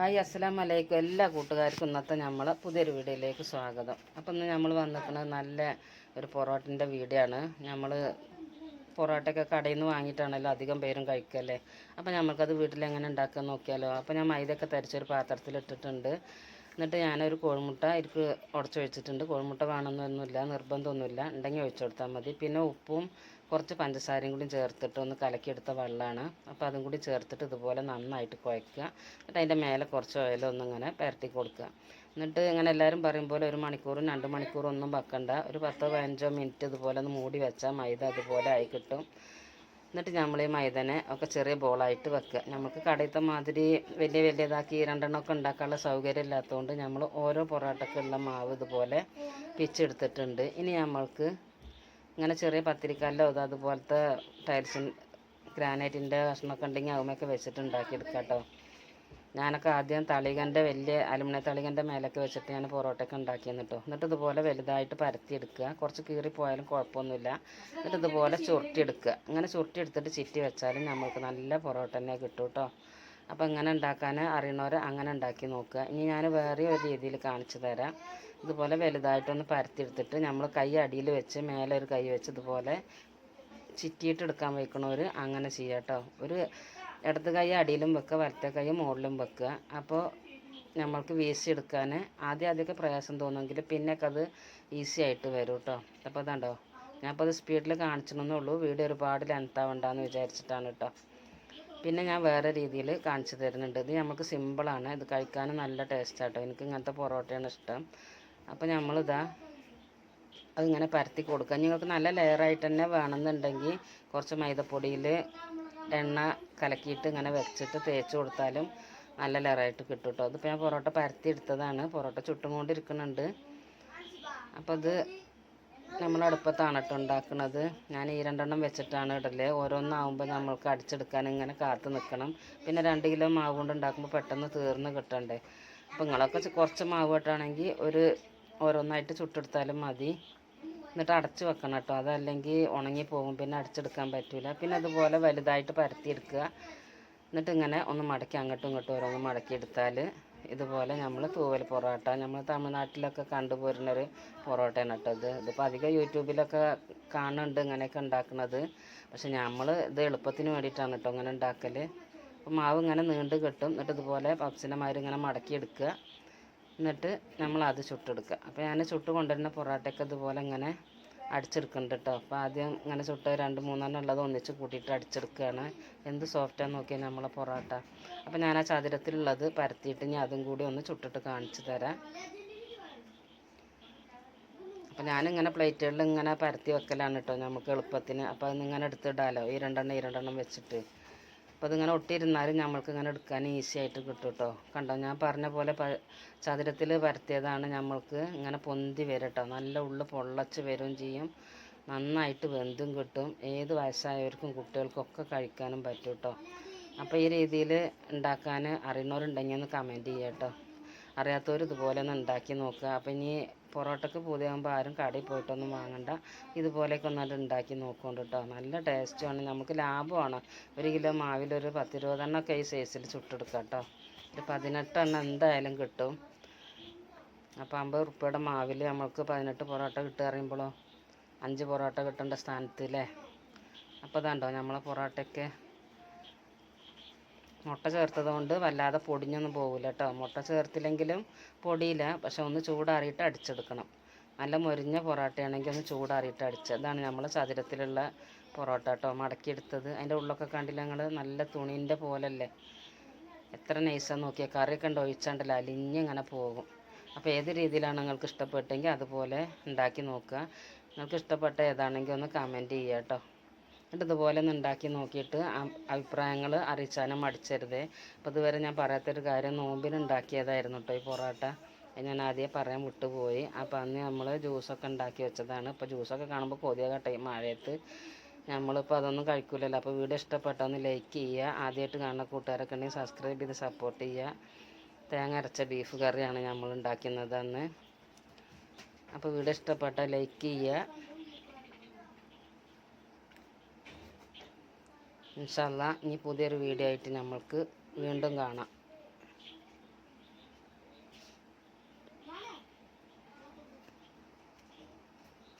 Hi അസ്സലാം വലൈക്കും എല്ലാ കൂട്ടുകാർക്കും ഇന്നത്തെ നമ്മൾ പുതിയൊരു വീഡിയോയിലേക്ക് സ്വാഗതം. അപ്പം ഇന്ന് നമ്മൾ വന്നിരിക്കുന്നത് നല്ല ഒരു പൊറോട്ടിന്റെ വീഡിയോ ആണ് നമ്മൾ പൊറോട്ടയൊക്കെ കടയിൽ നിന്ന് വാങ്ങിയിട്ടാണല്ലോ അധികം പേരും കഴിക്കല്ലേ? അപ്പം നമുക്കത് വീട്ടിൽ എങ്ങനെ ഉണ്ടാക്കാൻ നോക്കിയാലോ? അപ്പം ഞാൻ മൈദയൊക്കെ തരിച്ചൊരു പാത്രത്തിൽ ഇട്ടിട്ടുണ്ട്. എന്നിട്ട് ഞാനൊരു കോഴിമുട്ട എനിക്ക് ഉടച്ചു വെച്ചിട്ടുണ്ട്. കോഴിമുട്ട വേണമെന്നൊന്നുമില്ല നിർബന്ധമൊന്നുമില്ല. ഉണ്ടെങ്കിൽ ഒഴിച്ചു കൊടുത്താൽ മതി. പിന്നെ ഉപ്പും കുറച്ച് പഞ്ചസാരയും കൂടി ചേർത്തിട്ട് ഒന്ന് കലക്കിയെടുത്ത വെള്ളമാണ്. അപ്പോൾ അതും കൂടി ചേർത്തിട്ട് ഇതുപോലെ നന്നായിട്ട് കുഴക്കുക. എന്നിട്ട് അതിന്റെ മേലെ കുറച്ച് ഓയിലൊന്നും ഇങ്ങനെ പുരട്ടി കൊടുക്കുക. എന്നിട്ട് ഇങ്ങനെ എല്ലാവരും പറയും പോലെ ഒരു മണിക്കൂറും രണ്ട് മണിക്കൂറും ഒന്നും വെക്കണ്ട. ഒരു പത്തോ പതിനഞ്ചോ മിനിറ്റ് ഇതുപോലെ ഒന്ന് മൂടി വെച്ചാൽ മൈദ അതുപോലെ ആയി കിട്ടും. എന്നിട്ട് നമ്മൾ ഈ മൈദനെ ഒക്കെ ചെറിയ ബോളായിട്ട് വെക്കുക. നമുക്ക് കടയിലത്തെ മാതിരി വലിയ വലിയതാക്കി രണ്ടെണ്ണമൊക്കെ ഉണ്ടാക്കാനുള്ള സൗകര്യം ഇല്ലാത്തതുകൊണ്ട് നമ്മൾ ഓരോ പൊറോട്ടക്കുള്ള മാവ് ഇതുപോലെ പിച്ചെടുത്തിട്ടുണ്ട്. ഇനി നമ്മൾക്ക് ഇങ്ങനെ ചെറിയ പത്തിരിക്കല്ലോ അത് അതുപോലത്തെ ടൈൽസിൻ ഗ്രാനൈറ്റിന്റെ കഷ്ണമൊക്കെ ഉണ്ടെങ്കിൽ അവമൊക്കെ വെച്ചിട്ട് ഉണ്ടാക്കിയെടുക്കാം കേട്ടോ ഞാനൊക്കെ ആദ്യം തളികന്റെ വലിയ അലുമിനിയം തളികന്റെ മേലൊക്കെ വെച്ചിട്ട് ഞാൻ പൊറോട്ടയൊക്കെ ഉണ്ടാക്കിയെന്ന് കേട്ടോ എന്നിട്ട് ഇതുപോലെ വലുതായിട്ട് പരത്തിയെടുക്കുക. കുറച്ച് കീറി പോയാലും കുഴപ്പമൊന്നുമില്ല. എന്നിട്ട് ഇതുപോലെ ചുരുട്ടിയെടുക്കുക. അങ്ങനെ ചുരുട്ടിയെടുത്തിട്ട് ചിറ്റി വെച്ചാലും നമ്മൾക്ക് നല്ല പൊറോട്ട തന്നെ കിട്ടും കേട്ടോ അപ്പോൾ ഇങ്ങനെ ഉണ്ടാക്കാൻ അറിയണവർ അങ്ങനെ ഉണ്ടാക്കി നോക്കുക. ഇനി ഞാൻ വേറെ ഒരു രീതിയിൽ കാണിച്ചു തരാം. ഇതുപോലെ വലുതായിട്ടൊന്ന് പരത്തിയെടുത്തിട്ട് നമ്മൾ കൈ അടിയിൽ വെച്ച് മേലെ ഒരു കൈ വെച്ച് ഇതുപോലെ ചിറ്റിയിട്ട് എടുക്കാൻ വയ്ക്കണവർ അങ്ങനെ ചെയ്യാട്ടോ ഒരു ഇടത് കൈ അടിയിലും വെക്കുക വലത്തെ കൈ മുകളിലും വെക്കുക. അപ്പോൾ നമ്മൾക്ക് വീശി എടുക്കാൻ ആദ്യം ആദ്യമൊക്കെ പ്രയാസം തോന്നുമെങ്കിൽ പിന്നെയൊക്കെ അത് ഈസി ആയിട്ട് വരും കേട്ടോ. അപ്പോൾ അതാണ്ടോ ഞാനിപ്പോൾ അത് സ്പീഡിൽ കാണിച്ചിരുന്നേ ഉള്ളൂ. വീഡിയോ ഒരുപാട് ലെങ്ത്താവണ്ടെന്ന് വിചാരിച്ചിട്ടാണ് കേട്ടോ. പിന്നെ ഞാൻ വേറെ രീതിയിൽ കാണിച്ചു തരുന്നുണ്ട്. ഇത് നമുക്ക് സിമ്പിളാണ്. ഇത് കഴിക്കാനും നല്ല ടേസ്റ്റ് ആട്ടോ എനിക്ക് ഇങ്ങനത്തെ പൊറോട്ടയാണ് ഇഷ്ടം. അപ്പോൾ നമ്മളിതാ അതിങ്ങനെ പരത്തി കൊടുക്കുക. നിങ്ങൾക്ക് നല്ല ലെയറായിട്ട് തന്നെ വേണമെന്നുണ്ടെങ്കിൽ കുറച്ച് മൈദപ്പൊടിയിൽ എണ്ണ കലക്കിയിട്ട് ഇങ്ങനെ വെച്ചിട്ട് തേച്ച് കൊടുത്താലും നല്ല ലെയറായിട്ട് കിട്ടും കേട്ടോ അതിപ്പോൾ ഞാൻ പൊറോട്ട പരത്തി എടുത്തതാണ്. പൊറോട്ട ചുട്ടും കൊണ്ടിരിക്കുന്നുണ്ട്. അപ്പോൾ ഇത് നമ്മൾ അടുപ്പത്താണ് കേട്ടോ ഉണ്ടാക്കുന്നത് ഞാൻ ഈ രണ്ടെണ്ണം വെച്ചിട്ടാണ് ഇടൽ. ഓരോന്നാവുമ്പോൾ നമ്മൾക്ക് അടിച്ചെടുക്കാൻ ഇങ്ങനെ കാത്ത് നിൽക്കണം പിന്നെ രണ്ട് കിലോ മാവ് കൊണ്ട് ഉണ്ടാക്കുമ്പോൾ പെട്ടെന്ന് തീർന്ന് കിട്ടണ്ടേ. അപ്പോൾ നിങ്ങളൊക്കെ കുറച്ച് മാവ് ഇട്ടാണെങ്കിൽ ഒരു ഓരോന്നായിട്ട് ചുട്ടെടുത്താലും മതി. എന്നിട്ട് അടച്ച് വെക്കണം കേട്ടോ അതല്ലെങ്കിൽ ഉണങ്ങി പോകും. പിന്നെ അടിച്ചെടുക്കാൻ പറ്റില്ല പിന്നെ അതുപോലെ വലുതായിട്ട് പരത്തിയെടുക്കുക. എന്നിട്ട് ഇങ്ങനെ ഒന്ന് മടക്കി അങ്ങോട്ടും ഇങ്ങോട്ടും ഓരോന്ന് മടക്കി എടുത്താൽ ഇതുപോലെ നമ്മൾ തൂവൽ പൊറോട്ട നമ്മൾ തമിഴ്നാട്ടിലൊക്കെ കണ്ടുപോരുന്നൊരു പൊറോട്ടയാണ് കേട്ടോ ഇത്. ഇതിപ്പോൾ അധികം യൂട്യൂബിലൊക്കെ കാണുന്നുണ്ട് ഇങ്ങനെയൊക്കെ ഉണ്ടാക്കുന്നത്. പക്ഷെ നമ്മൾ ഇത് എളുപ്പത്തിന് വേണ്ടിയിട്ടാണ് കേട്ടോ ഇങ്ങനെ ഉണ്ടാക്കൽ അപ്പോൾ മാവ് ഇങ്ങനെ നീണ്ട് കിട്ടും. എന്നിട്ട് ഇതുപോലെ പപ്സിന്റെ മാതിരി ഇങ്ങനെ മടക്കി എടുക്കുക. എന്നിട്ട് നമ്മൾ അത് ചുട്ടെടുക്കുക. അപ്പോൾ ഞാൻ ചുട്ട് കൊണ്ടുവരുന്ന പൊറോട്ടയൊക്കെ ഇതുപോലെ ഇങ്ങനെ അടിച്ചെടുക്കുന്നുണ്ട് കേട്ടോ അപ്പോൾ ആദ്യം ഇങ്ങനെ ചുട്ട രണ്ട് മൂന്നെണ്ണം ഉള്ളത് ഒന്നിച്ച് കൂട്ടിയിട്ട് അടിച്ചെടുക്കുകയാണ്. എന്ത് സോഫ്റ്റാന്ന് നോക്കിയാൽ നമ്മളെ പൊറോട്ട. അപ്പോൾ ഞാൻ ആ ചതുരത്തിലുള്ളത് പരത്തിയിട്ട് ഇനി അതും കൂടി ഒന്ന് ചുട്ടിട്ട് കാണിച്ചു തരാം. അപ്പോൾ ഞാനിങ്ങനെ പ്ലേറ്റുകളിൽ ഇങ്ങനെ പരത്തി വെക്കലാണ് കേട്ടോ നമുക്ക് എളുപ്പത്തിന്. അപ്പോൾ അതിങ്ങനെ എടുത്തിടാലോ. ഈ രണ്ടെണ്ണം ഈ രണ്ടെണ്ണം വെച്ചിട്ട്. അപ്പോൾ അതിങ്ങനെ ഒട്ടിയിരുന്നാലും നമ്മൾക്ക് ഇങ്ങനെ എടുക്കാൻ ഈസി ആയിട്ട് കിട്ടും കേട്ടോ കണ്ടോ? ഞാൻ പറഞ്ഞ പോലെ പ ചതുരത്തിൽ പരത്തിയതാണ് നമ്മൾക്ക് ഇങ്ങനെ പൊന്തി വരും കേട്ടോ നല്ല ഉള്ളു പൊള്ളച്ച് വരും ചെയ്യും. നന്നായിട്ട് വെന്തും കിട്ടും. ഏത് വയസ്സായവർക്കും കുട്ടികൾക്കൊക്കെ കഴിക്കാനും പറ്റും കേട്ടോ അപ്പോൾ ഈ രീതിയിൽ ഉണ്ടാക്കാൻ അറിയുന്നവരുണ്ടെങ്കിൽ ഒന്ന് കമന്റ് ചെയ്യാം കേട്ടോ അറിയാത്തവർ ഇതുപോലെ ഒന്ന് ഉണ്ടാക്കി നോക്കുക. അപ്പോൾ ഇനി പൊറോട്ടക്ക് പുതിയാകുമ്പോൾ ആരും കടയിൽ പോയിട്ടൊന്നും വാങ്ങണ്ട. ഇതുപോലെയൊക്കെ ഒന്നായിട്ട് ഉണ്ടാക്കി നോക്കുകൊണ്ട് കേട്ടോ നല്ല ടേസ്റ്റുമാണ് നമുക്ക് ലാഭമാണ്. ഒരു കിലോ മാവിൽ ഒരു പത്തിരുപതെണ്ണമൊക്കെ ഈ സൈസിൽ ചുട്ടെടുക്കാം കേട്ടോ ഒരു പതിനെട്ടെണ്ണം എന്തായാലും കിട്ടും. അപ്പോൾ അമ്പത് ഉറുപ്പ്യയുടെ മാവിൽ നമുക്ക് പതിനെട്ട് പൊറോട്ട കിട്ടുക അറിയുമ്പോഴോ അഞ്ച് പൊറോട്ട കിട്ടേണ്ട സ്ഥാനത്ത് അപ്പോൾ ഇതാണ്ടോ നമ്മളെ പൊറോട്ടയൊക്കെ? മുട്ട ചേർത്തത് കൊണ്ട് വല്ലാതെ പൊടിഞ്ഞൊന്നും പോകില്ല കേട്ടോ മുട്ട ചേർത്തില്ലെങ്കിലും പൊടിയില്ല. പക്ഷെ ഒന്ന് ചൂടാറിയിട്ട് അടിച്ചെടുക്കണം. നല്ല മൊരിഞ്ഞ പൊറോട്ടയാണെങ്കിൽ ഒന്ന് ചൂടാറിയിട്ട് അടിച്ച്. ഇതാണ് നമ്മൾ ചതുരത്തിലുള്ള പൊറോട്ട കേട്ടോ മടക്കിയെടുത്തത്. അതിന്റെ ഉള്ളൊക്കെ കണ്ടില്ല ഞങ്ങൾ നല്ല തുണീന്റെ പോലല്ലേ. എത്ര നൈസാന്ന് നോക്കിയ. കറിയൊക്കെ ഉണ്ട് അലിഞ്ഞ് അലിഞ്ഞിങ്ങനെ പോകും. അപ്പോൾ ഏത് രീതിയിലാണ് നിങ്ങൾക്ക് ഇഷ്ടപ്പെട്ടെങ്കിൽ അതുപോലെ ഉണ്ടാക്കി നോക്കുക. നിങ്ങൾക്ക് ഇഷ്ടപ്പെട്ട ഏതാണെങ്കിൽ ഒന്ന് കമന്റ് ചെയ്യുക കേട്ടോ എന്നിട്ട് ഇതുപോലെ ഒന്ന് ഉണ്ടാക്കി നോക്കിയിട്ട് അഭിപ്രായങ്ങൾ അറിയിച്ചാലും മടിച്ചരുതേ. അപ്പോൾ ഇതുവരെ ഞാൻ പറയാത്തൊരു കാര്യം നോമ്പിനുണ്ടാക്കിയതായിരുന്നു കേട്ടോ ഈ പൊറോട്ട. അത് ഞാൻ ആദ്യം പറയാൻ വിട്ടുപോയി. അപ്പോൾ അന്ന് നമ്മൾ ജ്യൂസൊക്കെ ഉണ്ടാക്കി വെച്ചതാണ്. ഇപ്പോൾ ജ്യൂസൊക്കെ കാണുമ്പോൾ കൊതിയാകട്ടെ മഴയത്ത്. നമ്മളിപ്പോൾ അതൊന്നും കഴിക്കില്ലല്ലോ അപ്പോൾ വീഡിയോ ഇഷ്ടപ്പെട്ടൊന്ന് ലൈക്ക് ചെയ്യുക. ആദ്യമായിട്ട് കാണുന്ന കൂട്ടുകാരൊക്കെ ഉണ്ടെങ്കിൽ സബ്സ്ക്രൈബ് ചെയ്ത് സപ്പോർട്ട് ചെയ്യുക. തേങ്ങ അരച്ച ബീഫ് കറിയാണ് നമ്മൾ ഉണ്ടാക്കുന്നത് അന്ന്. അപ്പോൾ വീഡിയോ ഇഷ്ടപ്പെട്ട ലൈക്ക് ചെയ്യുക. ഇൻഷല്ല ഇനി പുതിയൊരു വീഡിയോ ആയിട്ട് നമ്മൾക്ക് വീണ്ടും കാണാം.